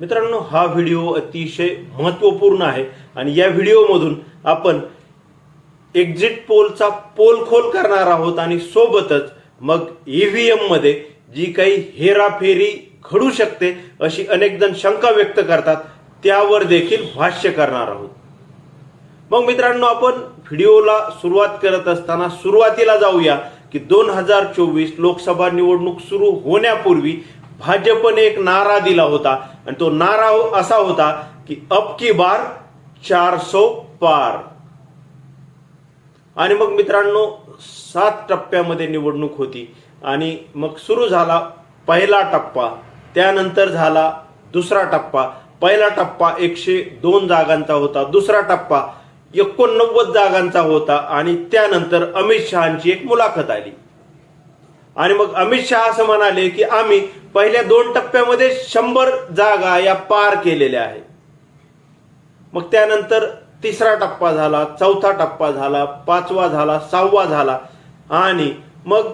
मित्रांनो हा व्हिडिओ अतिशय महत्त्वपूर्ण आहे आणि या व्हिडिओमधून आपण एक्झिट पोलचा पोल खोल करणार आहोत आणि सोबतच मग ईव्हीएममध्ये जी काही हेराफेरी घडू शकते अशी अनेक जण शंका व्यक्त करतात त्यावर देखील भाष्य करणार आहोत. मग मित्रांनो आपण व्हिडिओला सुरुवात करत असताना सुरुवातीला जाऊया की दोन हजार चोवीस लोकसभा निवडणूक सुरू होण्यापूर्वी भाजपने एक नारा दिला होता आणि तो नारा असा होता की अब की बार सो पार. आणि मग मित्रांनो सात टप्प्यामध्ये निवडणूक होती आणि मग सुरू झाला पहिला टप्पा. त्यानंतर झाला दुसरा टप्पा. पहिला टप्पा एकशे दोन जागांचा होता दुसरा टप्पा एकोणनव्वद जागांचा होता आणि त्यानंतर अमित शहाची एक मुलाखत आली. आणि मग अमित शहा असं म्हणाले की आम्ही पहिल्या दोन टप्प्यामध्ये शंभर जागा या पार केलेल्या आहेत. मग त्यानंतर तिसरा टप्पा झाला चौथा टप्पा झाला पाचवा झाला सहावा झाला. आणि मग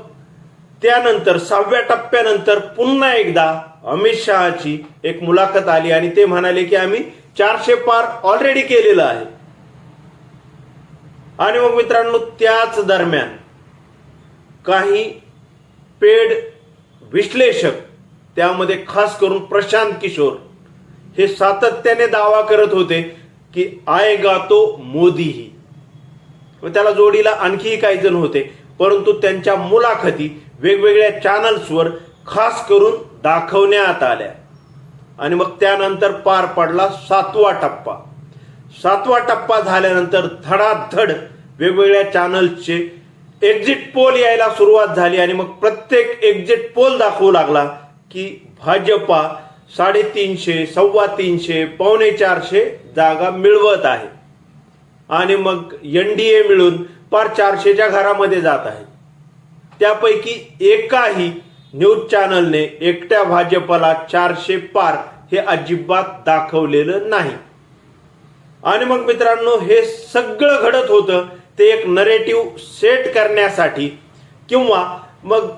त्यानंतर सहाव्या टप्प्यानंतर पुन्हा एकदा अमित शहाची एक मुलाखत आली आणि ते म्हणाले की आम्ही चारशे पार ऑलरेडी केलेलं आहे. आणि मग मित्रांनो त्याच दरम्यान काही पेड विश्लेषक त्यामध्ये खास करून प्रशांत किशोर हे सातत्याने दावा करत होते की आय तो मोदीही. व त्याला जोडीला आणखीही काही जण होते परंतु त्यांच्या मुलाखती वेगवेगळ्या चॅनल्सवर खास करून दाखवण्यात आल्या. आणि मग त्यानंतर पार पडला सातवा टप्पा. सातवा टप्पा झाल्यानंतर धडाधड वेगवेगळ्या चॅनल्सचे एक्झिट पोल यायला सुरुवात झाली आणि मग प्रत्येक एक्झिट पोल दाखवू लागला की भाजपा साडेतीनशे सव्वा तीनशे पावणे चारशे जागा मिळवत आहे. आणि मग एन डी ए मिळून पार चारशेच्या घरामध्ये जात आहे. त्यापैकी एकाही न्यूज चॅनलने एकट्या भाजपला चारशे पार हे अजिबात दाखवलेलं नाही. आणि मग मित्रांनो हे सगळं घडत होतं ते एक नरेटिव्ह सेट करण्यासाठी किंवा मग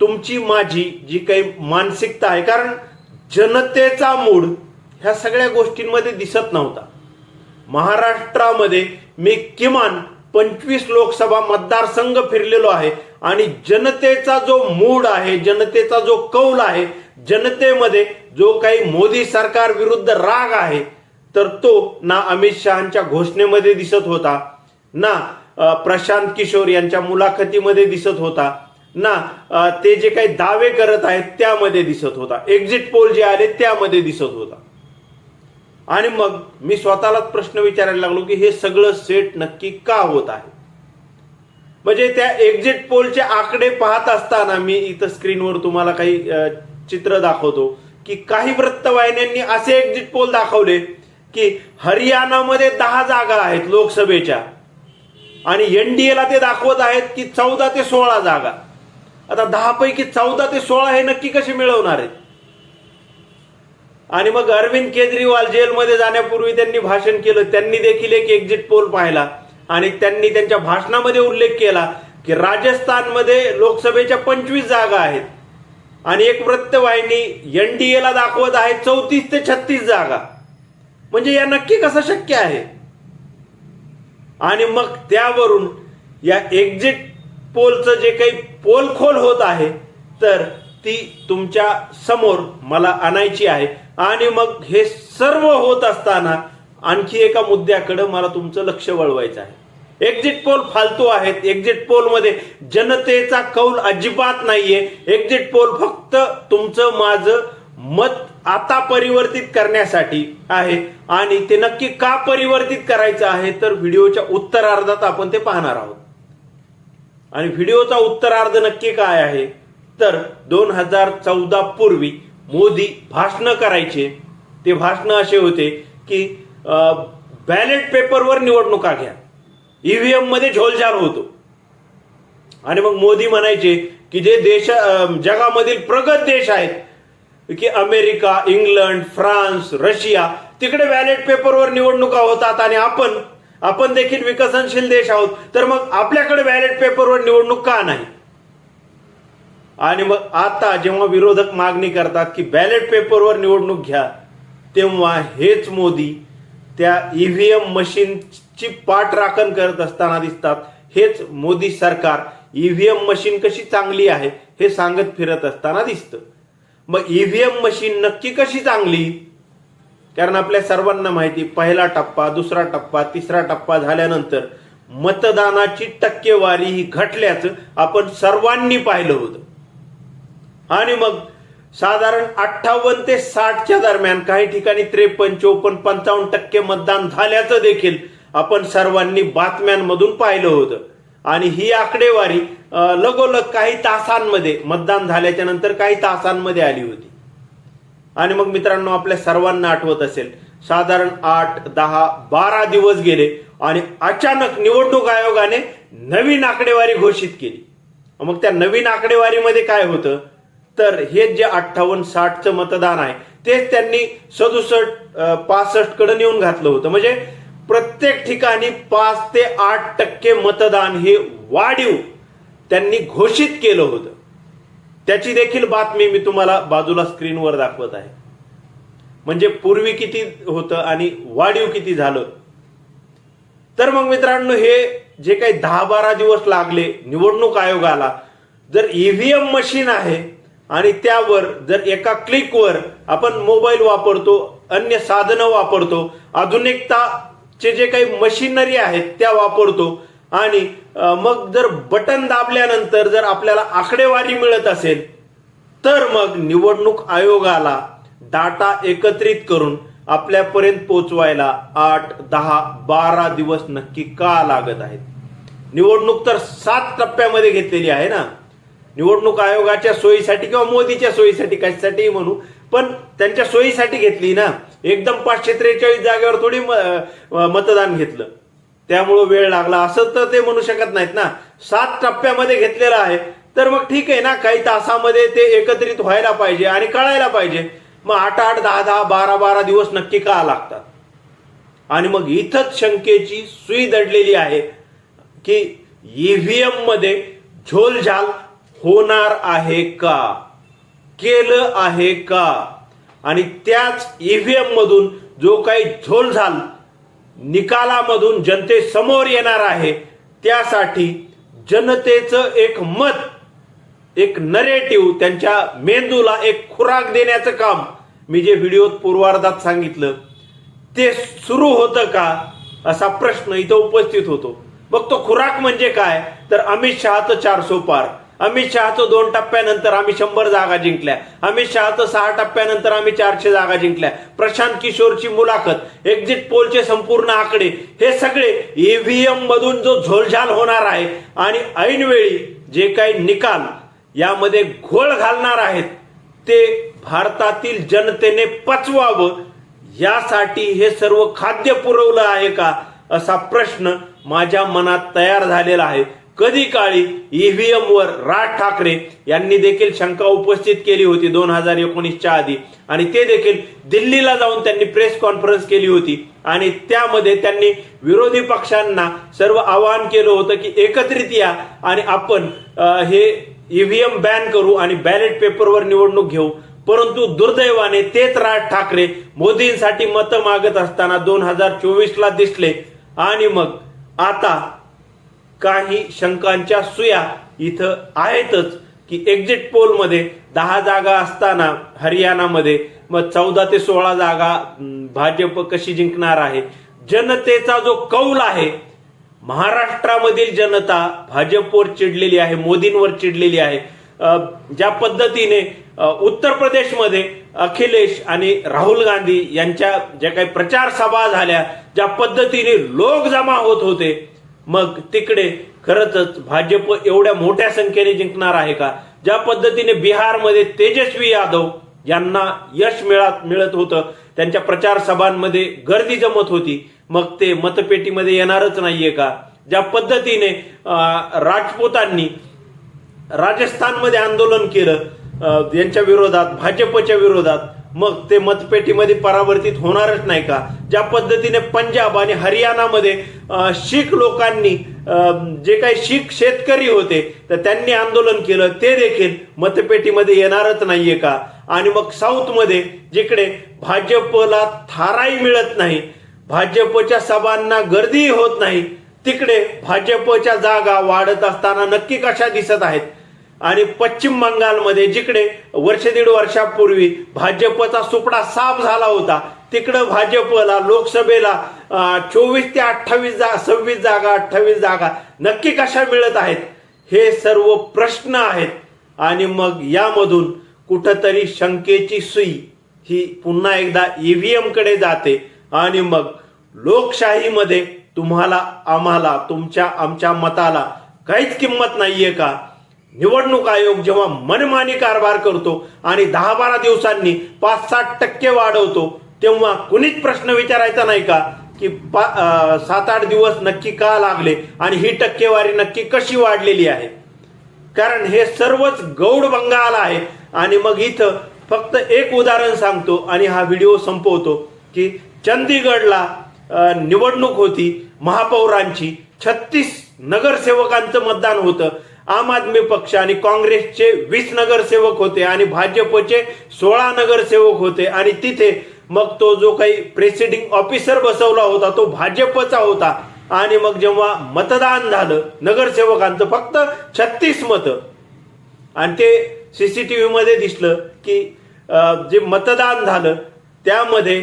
तुमची माझी जी काही मानसिकता आहे कारण जनतेचा मूड ह्या सगळ्या गोष्टींमध्ये दिसत नव्हता. महाराष्ट्रामध्ये मी किमान पंचवीस लोकसभा मतदारसंघ फिरलेलो आहे आणि जनतेचा जो मूड आहे जनतेचा जो कौल आहे जनतेमध्ये जो काही मोदी सरकार विरुद्ध राग आहे तर तो ना अमित शहाच्या घोषणेमध्ये दिसत होता. ना प्रशांत किशोर यांच्या मुलाखतीमध्ये दिसत होता. ना ते जे काही दावे करत आहेत त्यामध्ये दिसत होता. एक्झिट पोल जे आले त्यामध्ये दिसत होता. आणि मग मी स्वतःलाच प्रश्न विचारायला लागलो की हे सगळं सेट नक्की का होत आहे? म्हणजे त्या एक्झिट पोलचे आकडे पाहत असताना मी इथं स्क्रीनवर तुम्हाला काही चित्र दाखवतो की काही वृत्तवाहिन्यांनी असे एक्झिट पोल दाखवले की हरियाणामध्ये दहा जागा आहेत लोकसभेच्या. आणि एनडीएला ते दाखवत आहेत की चौदा ते सोळा जागा. आता दहापैकी चौदा ते सोळा हे नक्की कसे मिळवणार आहेत? आणि मग अरविंद केजरीवाल जेलमध्ये जाण्यापूर्वी त्यांनी भाषण केलं. त्यांनी देखील एक एक्झिट पोल पाहिला. आणि त्यांनी त्यांच्या भाषणामध्ये उल्लेख केला की राजस्थानमध्ये लोकसभेच्या पंचवीस जागा आहेत. आणि एक वृत्तवाहिनी एनडीएला दाखवत आहे चौतीस ते छत्तीस जागा. म्हणजे या नक्की कसं शक्य आहे? आणि मग त्यावरून या एक्झिट पोलचं जे काही पोल खोल होत आहे तर ती तुमच्यासमोर मला आणायची आहे. आणि मग हे सर्व होत असताना आणखी एका मुद्द्याकडे मला तुमचं लक्ष वळवायचं आहे. एक्झिट पोल फालतू आहेत. एक्झिट पोलमध्ये जनतेचा कौल अजिबात नाहीये. एक्झिट पोल फक्त तुमचं माझं मत आता परिवर्तित करण्यासाठी आहे. आणि ते नक्की का परिवर्तित करायचं आहे तर व्हिडिओच्या उत्तरार्धात आपण ते पाहणार आहोत. आणि व्हिडिओचा उत्तरार्ध नक्की काय आहे तर दोन हजार चौदा पूर्वी मोदी भाषणं करायचे. ते भाषणं असे होते की बॅलेट पेपरवर निवडणुका घ्या. ईव्हीएममध्ये झोलझाल होतो. आणि मग मोदी म्हणायचे की जे देश जगामधील प्रगत देश आहेत की अमेरिका इंग्लंड फ्रान्स रशिया तिकडे बॅलेट पेपरवर निवडणुका होतात आणि आपण आपण देखील विकसनशील देश आहोत. तर मग आपल्याकडे बॅलेट पेपरवर निवडणूक का नाही? आणि मग आता जेव्हा विरोधक मागणी करतात की बॅलेट पेपरवर निवडणूक घ्या तेव्हा हेच मोदी त्या ईव्हीएम मशीनची पाठराखण करत असताना दिसतात. हेच मोदी सरकार ईव्हीएम मशीन कशी चांगली आहे हे सांगत फिरत असताना दिसतं. मग ईव्हीएम मशीन नक्की कशी चांगली? कारण आपल्या सर्वांना माहिती पहिला टप्पा दुसरा टप्पा तिसरा टप्पा झाल्यानंतर मतदानाची टक्केवारी ही घटल्याचं आपण सर्वांनी पाहिलं होतं. आणि मग साधारण अठ्ठावन्न ते साठच्या दरम्यान काही ठिकाणी त्रेपन्न चोपन्न पंचावन्न टक्के मतदान झाल्याचं देखील आपण सर्वांनी बातम्यांमधून पाहिलं होतं. आणि ही आकडेवारी लगोलग काही तासांमध्ये मतदान झाल्याच्यानंतर काही तासांमध्ये आली होती. आणि मग मित्रांनो आपल्या सर्वांना आठवत असेल साधारण आठ दहा बारा दिवस गेले आणि अचानक निवडणूक आयोगाने नवीन आकडेवारी घोषित केली. मग त्या नवीन आकडेवारीमध्ये काय होतं? तर हे जे अठ्ठावन्न साठचं मतदान आहे तेच त्यांनी सदुसष्ट पासष्टकडे नेऊन घातलं होतं. म्हणजे प्रत्येक ठिकाणी पाच ते आठ टक्के मतदान हे वाढीव त्यांनी घोषित केलं होतं. त्याची देखील बातमी मी तुम्हाला बाजूला स्क्रीनवर दाखवत आहे. म्हणजे पूर्वी किती होतं आणि वाढीव किती झालं. तर मग मित्रांनो हे जे काही दहा बारा दिवस लागले निवडणूक आयोगाला जर ईव्हीएम मशीन आहे आणि त्यावर जर एका क्लिकवर आपण मोबाईल वापरतो अन्य साधनं वापरतो आधुनिकता चे जे काही मशिनरी आहेत त्या वापरतो. आणि मग जर बटन दाबल्यानंतर जर आपल्याला आकडेवारी मिळत असेल तर मग निवडणूक आयोगाला डाटा एकत्रित करून आपल्यापर्यंत पोचवायला आठ दहा बारा दिवस नक्की का लागत आहेत. निवडणूक तर सात टप्प्यामध्ये घेतलेली आहे ना. निवडणूक आयोगाच्या सोयीसाठी किंवा मोदीच्या सोयीसाठी कशासाठी म्हणू पण त्यांच्या सोयीसाठी घेतली ना. एकदम पाचशे त्रेचाळीस जागेवर थोडी म- मतदान घेतलं. त्यामुळं वेळ लागला. असं तर ते म्हणू शकत नाहीत ना. सात टप्प्यामध्ये घेतलेलं आहे. तर मग ठीक आहे ना. काही तासामध्ये ते एकत्रित व्हायला पाहिजे आणि कळायला पाहिजे. मग आठ आठ दहा दहा बारा बारा दिवस नक्की का लागतात? आणि मग इथंच शंकेची सुई दडलेली आहे की ईव्हीएममध्ये झोलझाल होणार आहे का? केलं आहे का? आणि त्याच ईव्हीएम मधून जो काही झोलझाल निकालामधून जनतेसमोर येणार आहे त्यासाठी जनतेचं एक मत एक नरेटिव्ह त्यांच्या मेंदूला एक खुराक देण्याचं काम मी जे व्हिडिओत पूर्वार्धात सांगितलं ते सुरू होतं का असा प्रश्न इथं उपस्थित होतो. मग तो खुराक म्हणजे काय? तर अमित शहाचं चारसो पार. अमित शहाचं दोन टप्प्यानंतर आम्ही शंभर जागा जिंकल्या. अमित शहाचं सहा टप्प्यानंतर आम्ही चारशे जागा जिंकल्या. प्रशांत किशोरची मुलाखत एक्झिट पोलचे संपूर्ण आकडे हे सगळे ईव्हीएम मधून जो झोलझाल होणार आहे आणि ऐनवेळी जे काही निकाल यामध्ये घोळ घालणार आहेत ते भारतातील जनतेने पचवावं. यासाठी हे सर्व खाद्य पुरवलं आहे का असा प्रश्न माझ्या मनात तयार झालेला आहे. कधी काळी ईव्हीएम वर राज ठाकरे यांनी देखील शंका उपस्थित केली होती दोन हजार एकोणीसच्या आधी. आणि ते देखील दिल्लीला जाऊन त्यांनी प्रेस कॉन्फरन्स केली होती. आणि त्यामध्ये त्यांनी विरोधी पक्षांना सर्व आवाहन केलं होतं की एकत्रित या आणि आपण हे ईव्हीएम बॅन करू आणि बॅलेट पेपरवर निवडणूक घेऊ. परंतु दुर्दैवाने तेच राज ठाकरे मोदींसाठी मतं मागत असताना दोन हजार चोवीसला दिसले. आणि मग आता काही शंकांच्या सुया इथं आहेतच की एक्झिट पोलमध्ये दहा जागा असताना हरियाणामध्ये मग चौदा ते सोळा जागा भाजप कशी जिंकणार आहे? जनतेचा जो कौल आहे महाराष्ट्रामधील जनता भाजपवर चिडलेली आहे मोदींवर चिडलेली आहे. ज्या पद्धतीने उत्तर प्रदेशमध्ये अखिलेश आणि राहुल गांधी यांच्या ज्या काही प्रचार सभा झाल्या ज्या पद्धतीने लोक जमा होत होते मग तिकडे खरंच भाजप एवढ्या मोठ्या संख्येने जिंकणार आहे का? ज्या पद्धतीने बिहारमध्ये तेजस्वी यादव यांना यश मिळत मिळत होतं त्यांच्या प्रचार सभांमध्ये गर्दी जमत होती मग ते मतपेटीमध्ये येणारच नाहीये का? ज्या पद्धतीने राजपूतांनी राजस्थानमध्ये आंदोलन केलं यांच्या विरोधात भाजपच्या विरोधात मग ते मतपेटीमध्ये परावर्तित होणारच नाही का? ज्या पद्धतीने पंजाब आणि हरियाणामध्ये शीख लोकांनी जे काही शीख शेतकरी होते तर त्यांनी आंदोलन केलं. ते देखील मतपेटीमध्ये येणारच नाहीये का? आणि मग साऊथमध्ये जिकडे भाजपला थाराही मिळत नाही भाजपच्या सभांना गर्दीही होत नाही तिकडे भाजपच्या जागा वाढत असताना नक्की कशा दिसत आहेत? आणि पश्चिम बंगालमध्ये जिकडे वर्ष दीड वर्षापूर्वी भाजपचा सुपडा साफ झाला होता तिकडं भाजपला लोकसभेला चोवीस ते अठ्ठावीस जा सव्वीस जागा अठ्ठावीस जागा नक्की कशा मिळत आहेत? हे सर्व प्रश्न आहेत. आणि मग यामधून कुठंतरी शंकेची सुई ही पुन्हा एकदा ईव्हीएमकडे जाते. आणि मग लोकशाहीमध्ये तुम्हाला आम्हाला तुमच्या आमच्या मताला काहीच किंमत नाहीये का? निवडणूक आयोग जेव्हा मनमानी कारभार करतो आणि दहा बारा दिवसांनी पाच सात टक्के वाढवतो तेव्हा कुणीच प्रश्न विचारायचा नाही का? की पा सात आठ दिवस नक्की का लागले आणि ही टक्केवारी नक्की कशी वाढलेली आहे? कारण हे सर्वच गौड बंगाल आहे आणि मग इथं फक्त एक उदाहरण सांगतो आणि हा व्हिडिओ संपवतो की चंदीगडला निवडणूक होती महापौरांची छत्तीस नगरसेवकांचं मतदान होतं. आम आदमी पक्ष आणि काँग्रेसचे वीस नगरसेवक होते आणि भाजपचे सोळा नगरसेवक होते. आणि तिथे मग तो जो काही प्रेसिडिंग ऑफिसर बसवला होता तो भाजपचा होता. आणि मग जेव्हा मतदान झालं नगरसेवकांचं फक्त छत्तीस मतं. आणि ते सीसीटीव्ही मध्ये दिसलं की जे मतदान झालं त्यामध्ये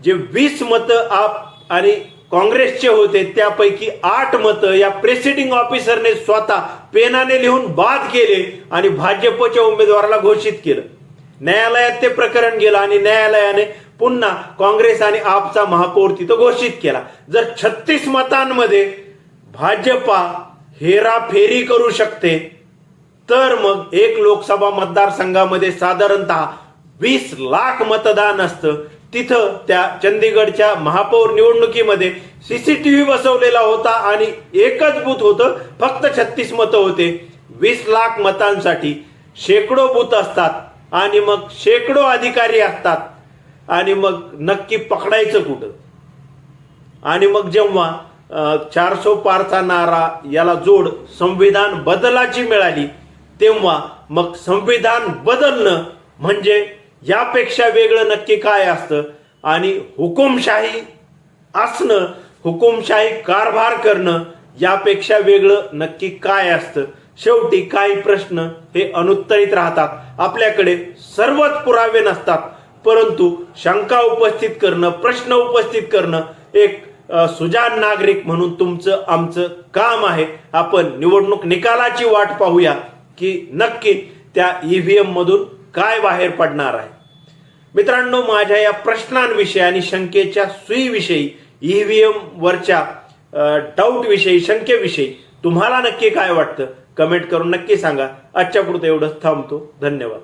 जे वीस मतं आप आणि काँग्रेसचे होते त्यापैकी आठ मतं या प्रेसिडिंग ऑफिसरने स्वतः पेनाने लिहून बाद केले आणि भाजपच्या उमेदवाराला घोषित केलं. न्यायालयात ते प्रकरण गेलं आणि न्यायालयाने पुन्हा काँग्रेस आणि आपचा महापौर तिथं घोषित केला. जर छत्तीस मतांमध्ये भाजपा हेराफेरी करू शकते तर मग एक लोकसभा मतदारसंघामध्ये साधारणतः वीस लाख मतदान असतं. तिथं त्या चंदीगडच्या महापौर निवडणुकीमध्ये सीसीटीव्ही बसवलेला होता आणि एकच बूथ होतं फक्त छत्तीस मतं होते. वीस लाख मतांसाठी शेकडो बूथ असतात आणि मग शेकडो अधिकारी असतात. आणि मग नक्की पकडायचं कुठं? आणि मग जेव्हा चारसो पारचा नारा याला जोड संविधान बदलाची मिळाली तेव्हा मग संविधान बदलणं म्हणजे यापेक्षा वेगळं नक्की काय असतं? आणि हुकुमशाही असणं हुकुमशाही कारभार करणं यापेक्षा वेगळं नक्की काय असतं? शेवटी काही प्रश्न? हे अनुत्तरित राहतात. आपल्याकडे सर्वच पुरावे नसतात. परंतु शंका उपस्थित करणं प्रश्न उपस्थित करणं एक सुजान सुजाण नागरिक म्हणून तुमचं आमचं काम आहे. आपण निवडणूक निकालाची वाट पाहूया की नक्की त्या ईव्हीएम मधून काय बाहेर पडणार आहे? मित्रांनो माझ्या या प्रश्नांविषयी आणि शंकेच्या सुईविषयी ईव्हीएम वरच्या डाऊट विषयी शंकेविषयी तुम्हाला नक्की काय वाटतं? कमेंट करून नक्की सांगा. आजच्या पुरतं एवढंच. थांबतो. धन्यवाद.